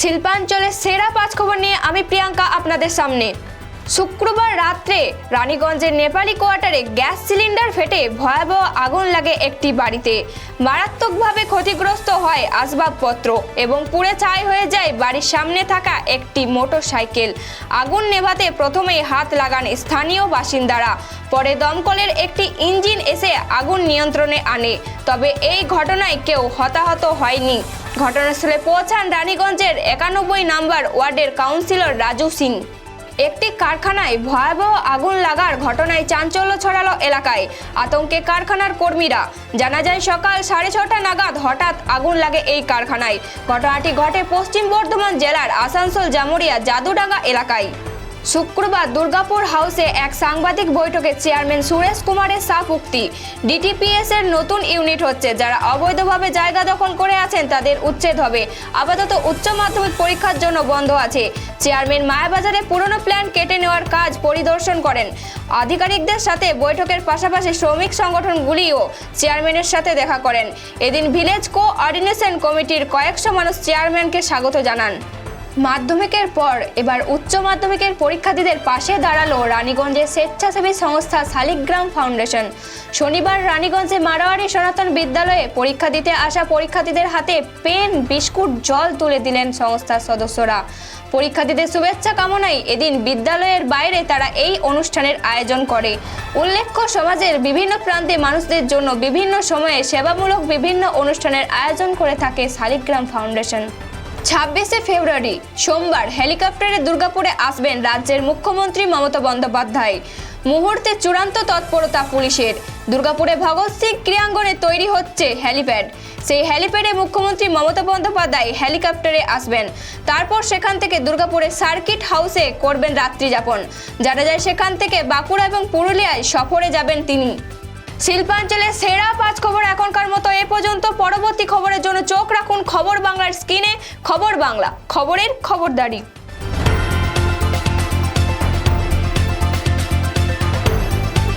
শিল্পাঞ্চলের সেরা পাঁচ খবর নিয়ে আমি প্রিয়াঙ্কা আপনাদের সামনে। শুক্রবার রাত্রে রানীগঞ্জের নেপালি কোয়ার্টারে গ্যাস সিলিন্ডার ফেটে ভয়াবহ আগুন লাগে একটি বাড়িতে। মারাত্মকভাবে ক্ষতিগ্রস্ত হয় আসবাবপত্র এবং পুড়ে ছাই হয়ে যায় বাড়ির সামনে থাকা একটি মোটর সাইকেল আগুন নেভাতে প্রথমেই হাত লাগান স্থানীয় বাসিন্দারা। পরে দমকলের একটি ইঞ্জিন এসে আগুন নিয়ন্ত্রণে আনে। তবে এই ঘটনায় কেউ হতাহত হয়নি। ঘটনাস্থলে পৌঁছান রানীগঞ্জের একানব্বই নম্বর ওয়ার্ডের কাউন্সিলর রাজু সিং। একটি কারখানায় ভয়াবহ আগুন লাগার ঘটনায় চাঞ্চল্য ছড়ালো এলাকায়। আতঙ্কে কারখানার কর্মীরা, জানা যায় সকাল সাড়ে ছটা নাগাদ হঠাৎ আগুন লাগে এই কারখানায়। ঘটনাটি ঘটে পশ্চিম বর্ধমান জেলার আসানসোল জামুরিয়া জাদুডাঙ্গা এলাকায়। শুক্রবার দুর্গাপুর হাউসে এক সাংবাদিক বৈঠকে চেয়ারম্যান সুরেশ কুমারের সাফ উক্তি। ডিটিপিএস এর নতুন ইউনিট হচ্ছে, যারা অবৈধভাবে জায়গা দখল করে আছেন তাদের উচ্ছেদ হবে। আপাতত উচ্চ মাধ্যমিক পরীক্ষার জন্য বন্ধ আছে। চেয়ারম্যান মায়াবাজারে পুরনো প্ল্যান কেটে নেওয়ার কাজ পরিদর্শন করেন। আধিকারিকদের সাথে বৈঠকের পাশাপাশি শ্রমিক সংগঠনগুলিও চেয়ারম্যানের সাথে দেখা করেন। এদিন ভিলেজ কোঅর্ডিনেশন কমিটির কয়েকশো মানুষ চেয়ারম্যানকে স্বাগত জানান। মাধ্যমিকের পর এবার উচ্চ মাধ্যমিকের পরীক্ষার্থীদের পাশে দাঁড়াল রানীগঞ্জের স্বেচ্ছাসেবী সংস্থা শালিগ্রাম ফাউন্ডেশন। শনিবার রানীগঞ্জে মারোয়ারি সনাতন বিদ্যালয়ে পরীক্ষা দিতে আসা পরীক্ষার্থীদের হাতে পেন, বিস্কুট, জল তুলে দিলেন সংস্থার সদস্যরা। পরীক্ষার্থীদের শুভেচ্ছা কামনায় এদিন বিদ্যালয়ের বাইরে তারা এই অনুষ্ঠানের আয়োজন করে। উল্লেখ্য, সমাজের বিভিন্ন প্রান্তে মানুষদের জন্য বিভিন্ন সময়ে সেবামূলক বিভিন্ন অনুষ্ঠানের আয়োজন করে থাকে শালিগ্রাম ফাউন্ডেশন। ছাব্বিশে ফেব্রুয়ারি, সোমবার হেলিকপ্টারে দুর্গাপুরে আসবেন রাজ্যের মুখ্যমন্ত্রী মমতা বন্দ্যোপাধ্যায়। মুহূর্তে চূড়ান্ত তৎপরতা পুলিশের। দুর্গাপুরে ভগৎ সিং ক্রিয়াঙ্গনে তৈরি হচ্ছে হেলিপ্যাড। সেই হেলিপ্যাডে মুখ্যমন্ত্রী মমতা বন্দ্যোপাধ্যায় হেলিকপ্টারে আসবেন। তারপর সেখান থেকে দুর্গাপুরের সার্কিট হাউসে করবেন রাত্রি যাপন জানা যায় সেখান থেকে বাঁকুড়া এবং পুরুলিয়ায় সফরে যাবেন তিনি। শিল্পাঞ্চলের সেরা পাঁচ খবর এখনকার মতো এ পর্যন্ত। পরবর্তী খবরের জন্য চোখ রাখুন খবর বাংলার স্ক্রিনে। খবর বাংলা, খবরের খবরদারি।